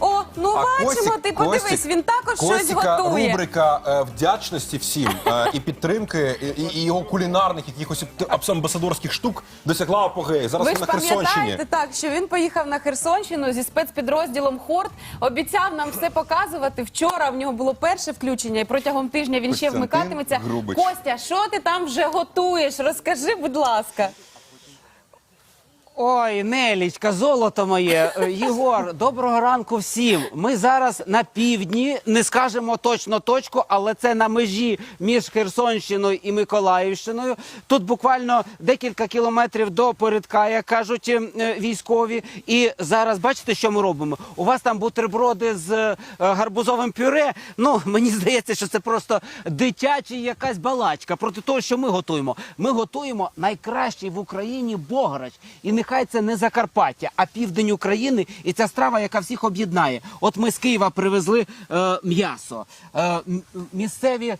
О, ну А бачимо, Костік- ти подивись, Костік- він також щось готує. рубрика е, вдячності всім е, і підтримки, і, і його кулінарних якихось амбасадорських штук досягла апогеї. Зараз Ви він ж на Херсонщині. пам'ятаєте так, що він поїхав на Херсонщину зі спецпідрозділом Хорт, обіцяв нам все показувати. Вчора в нього було перше включення, і протягом тижня він ще Костянтин вмикатиметься. Грубич. Костя, що ти там вже готуєш? Розкажи, будь ласка. Ой, Нелічка, золото моє. Е, Єгор, доброго ранку всім. Ми зараз на півдні, не скажемо точно точку, але це на межі між Херсонщиною і Миколаївщиною. Тут буквально декілька кілометрів до передка, як кажуть е, військові. І зараз бачите, що ми робимо? У вас там бутерброди з е, гарбузовим пюре. Ну, мені здається, що це просто дитяча якась балачка проти того, що ми готуємо. Ми готуємо найкращий в Україні бограч. І нехай це не Закарпаття, а південь України. І ця страва, яка всіх об'єднає. От ми з Києва привезли е, м'ясо. Е, місцеві,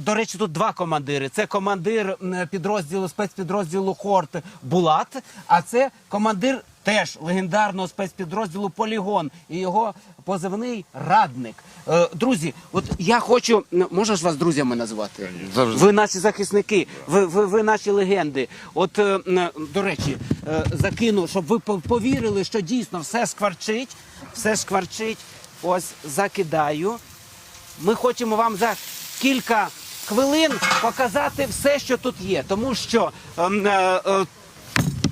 до речі, тут два командири. Це командир підрозділу спецпідрозділу Хорт Булат, а це командир. Теж легендарного спецпідрозділу Полігон і його позивний радник. Е, друзі, от я хочу, можеш вас друзями назвати? Завжди. Ви наші захисники, ви, ви, ви наші легенди. От е, до речі, е, закину, щоб ви повірили, що дійсно все скварчить, все скварчить. Ось закидаю. Ми хочемо вам за кілька хвилин показати все, що тут є, тому що е, е,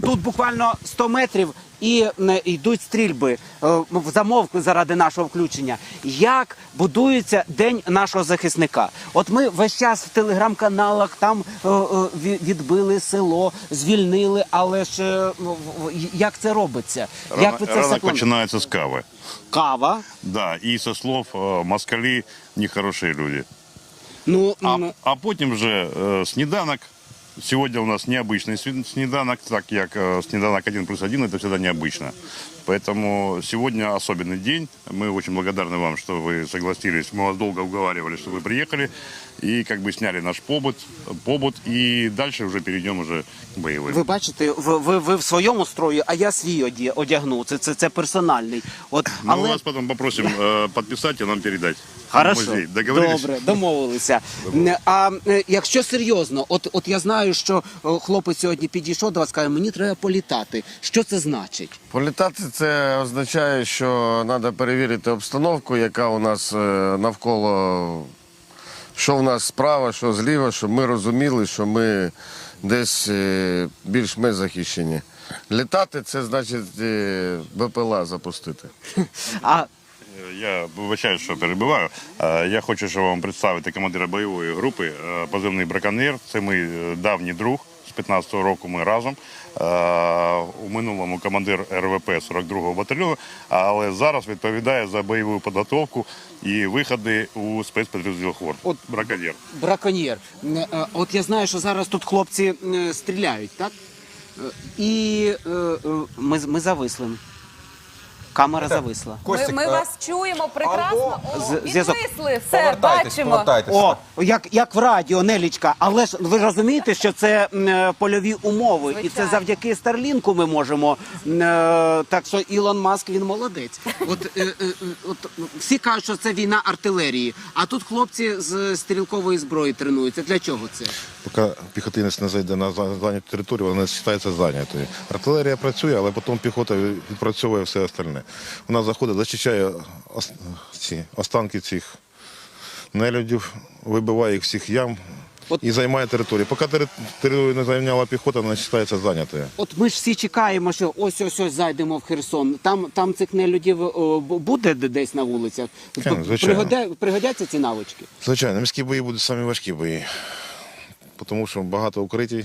тут буквально 100 метрів. І йдуть стрільби е, замовкли заради нашого включення. Як будується день нашого захисника? От ми весь час в телеграм-каналах там е, е, ві- відбили село, звільнили, але ж в- в- як це робиться? Як ви це все Ранок починається з кави. Кава. Да, і со слов москалі нехороші люди. Ну А, а потім вже е, сніданок. Сьогодні у нас необычный сві- сніданок, так як е, сніданок 1 плюс 1 это всегда необычно. Поэтому сегодня особенный день. Мы очень благодарны вам, что вы согласились. Мы вас долго уговаривали, что вы приехали и как бы сняли наш побыт, побыт и дальше уже перейдем уже к боевым. Ви бачите, ви, ви, ви в своєму строї, а я свій оді- одягнув. Це, це, це персональний. От, Мы але... вас потом попросим э, подписать и нам передать. в Хорошо, музей. Договорились? добре, домовилися. М, А е, якщо серйозно, от, от я знаю, що е, хлопець сьогодні підійшов до вас, каже, мені треба політати. Що це значить? Політати це означає, що треба перевірити обстановку, яка у нас е, навколо, що в нас справа, що зліва, щоб ми розуміли, що ми десь е, більш-менш захищені. Літати це значить БПЛА запустити. А Я вибачаю, що перебиваю. Е, Я хочу ще вам представити командира бойової групи, е, позивний браконьєр. Це мій е, давній друг. З 15-го року ми разом. У минулому командир РВП 42-го батальйону, але зараз відповідає за бойову підготовку і виходи у спецпідрозділ Хворд. От- Браконьєр. браконьєр. От я знаю, що зараз тут хлопці стріляють, так? І ми, ми зависли. Камера зависла. Ми, Костік, ми е, вас чуємо прекрасно. О, З- зв'язок. Відвисли, все, повертайтесь, бачимо. О, як, як в радіо, Нелічка. Але ж ви розумієте, що це м, е, польові умови, і це Звичайно. завдяки Старлінку ми можемо. м, е, Так що Ілон Маск він молодець. От, е, е, е, от всі кажуть, що це війна артилерії, а тут хлопці з стрілкової зброї тренуються. Для чого це? Поки піхотинець не зайде на за- зайняту територію, вона не вважається зайнятою. Артилерія працює, але потім піхота відпрацьовує все остальне. Вона заходить, зачищає ці останки цих нелюдів, вибиває їх всіх ям От- і займає територію. Поки територію не зайняла піхота, вона вважається зайнятою. От ми ж всі чекаємо, що ось ось ось зайдемо в Херсон. Там там цих нелюдів буде десь на вулицях. Звичайно, звичайно. Пригодя- пригодяться ці навички. Звичайно, міські бої будуть самі важкі бої, тому що багато укритій.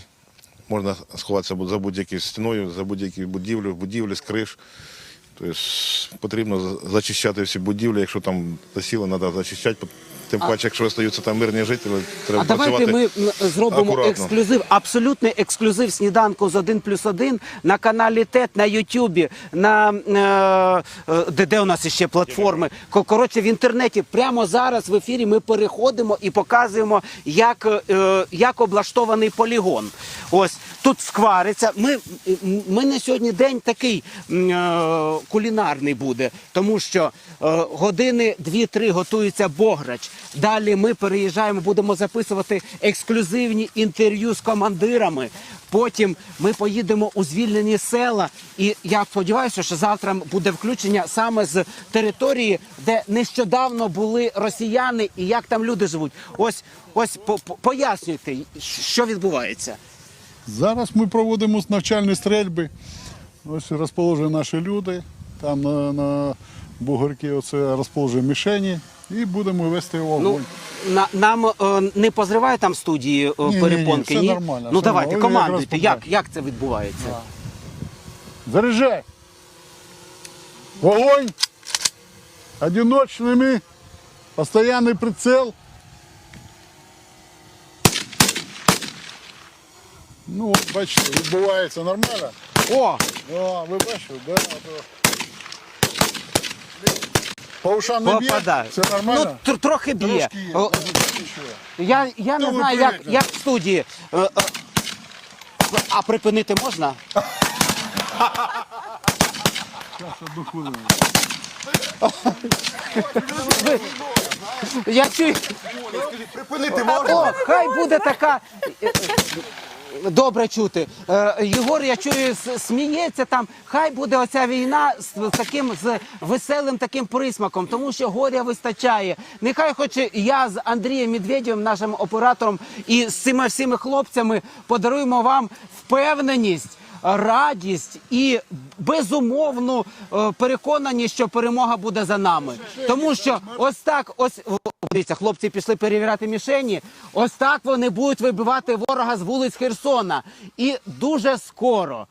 Можна сховатися за будь-якою стіною, за будь-які будівлі, будівлі з криш. Тобто потрібно за- зачищати всі будівлі, якщо там засіли, треба зачищати. Тим паче, якщо остаються там мирні жителі, треба А давайте ми зробимо акуратно. ексклюзив, абсолютний ексклюзив сніданку з 1 плюс 1 на каналі ТЕТ, на Ютубі, на е, е, де, де у нас ще платформи. Ко- Коротше, в інтернеті прямо зараз в ефірі ми переходимо і показуємо, як, е, як облаштований полігон. Ось тут. сквариться. Ми, ми на сьогодні день такий е, кулінарний буде, тому що е, години 2-3 готується бограч. Далі ми переїжджаємо, будемо записувати ексклюзивні інтерв'ю з командирами. Потім ми поїдемо у звільнені села, і я сподіваюся, що завтра буде включення саме з території, де нещодавно були росіяни, і як там люди живуть. Ось, ось по- пояснюйте, що відбувається. Зараз ми проводимо навчальні стрельби. Ось розположені наші люди. Там на, на бугорки оце розположені мішені і будемо вести Ну, вогонь. на, нам е, не позриває там студії е, Ні-ні-ні, перепонки? все ні? нормально, Ну все давайте, нормально. Командуйте. Як, як це відбувається? Заряжай! Вогонь! Одиночными, постоянный прицел. Ну, от бачите, відбувається нормально. О, О, ви бачите, да? то- По ушам не б'є? попадає. Все нормально? Ну, тр- трохи б'є. Трошки є. О, Нічого. Я, я не ви знаю, як, привикли. як в студії. Е, е, А припинити можна? Одну хвилину. Я чую. Припинити можна? О, хай буде така. е, е, Добре чути. Е, Єгор, я чую, сміється там. Хай буде оця війна з таким з веселим таким присмаком, тому що горя вистачає. Нехай хоч я з Андрієм Медведєвим, нашим оператором, і з цими всіми хлопцями подаруємо вам впевненість. Радість і безумовну е, переконаність, що перемога буде за нами, тому що ось так, ось дивіться, хлопці пішли перевіряти мішені. Ось так вони будуть вибивати ворога з вулиць Херсона, і дуже скоро.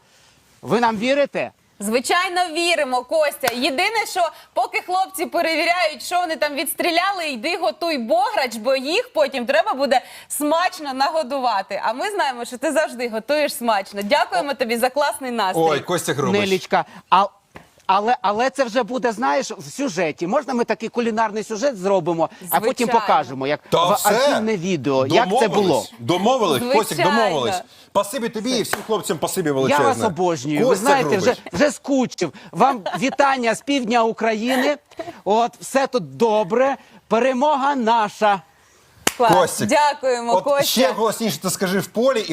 Ви нам вірите? Звичайно, віримо, Костя. Єдине, що поки хлопці перевіряють, що вони там відстріляли, йди готуй бограч, бо їх потім треба буде смачно нагодувати. А ми знаємо, що ти завжди готуєш смачно. Дякуємо тобі за класний настрій. Ой, Костя Грубич. Нелічка. А, але, але це вже буде, знаєш, в сюжеті. Можна ми такий кулінарний сюжет зробимо, а потім покажемо, як Та в все. архівне відео, як це було. Домовились, Костік, домовились. Спасибі тобі і всім хлопцям спасибі Я величезне. вас обожнюю. Ви Костя знаєте, вже, Грубич. вже скучив. Вам вітання з півдня України. От все тут добре. Перемога наша. Клас. Костік, Дякуємо, От Костя. ще голосніше ти скажи в полі, і